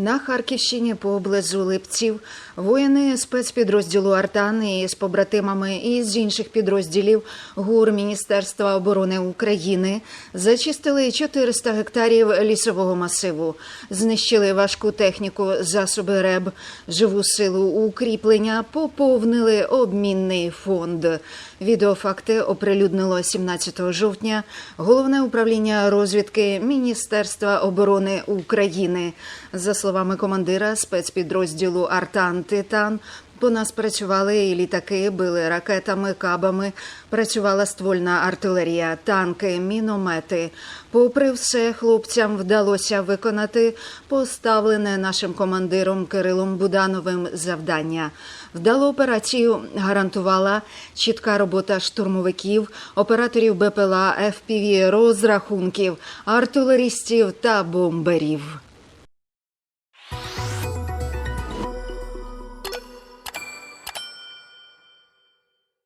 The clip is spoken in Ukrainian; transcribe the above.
На Харківщині поблизу Липців воїни спецпідрозділу Артан і з побратимами із інших підрозділів ГУР Міністерства оборони України зачистили 400 гектарів лісового масиву, знищили важку техніку, засоби РЕБ, живу силу укріплення, поповнили обмінний фонд. Відеофакти оприлюднило 17 жовтня головне управління розвідки Міністерства оборони України. За словами командира спецпідрозділу Артан Титан. По нас працювали і літаки, били ракетами, кабами, працювала ствольна артилерія, танки, міномети. Попри все, хлопцям вдалося виконати поставлене нашим командиром Кирилом Будановим завдання. Вдалу операцію гарантувала чітка робота штурмовиків, операторів БПЛА, ФПВ, розрахунків, артилерістів та бомберів.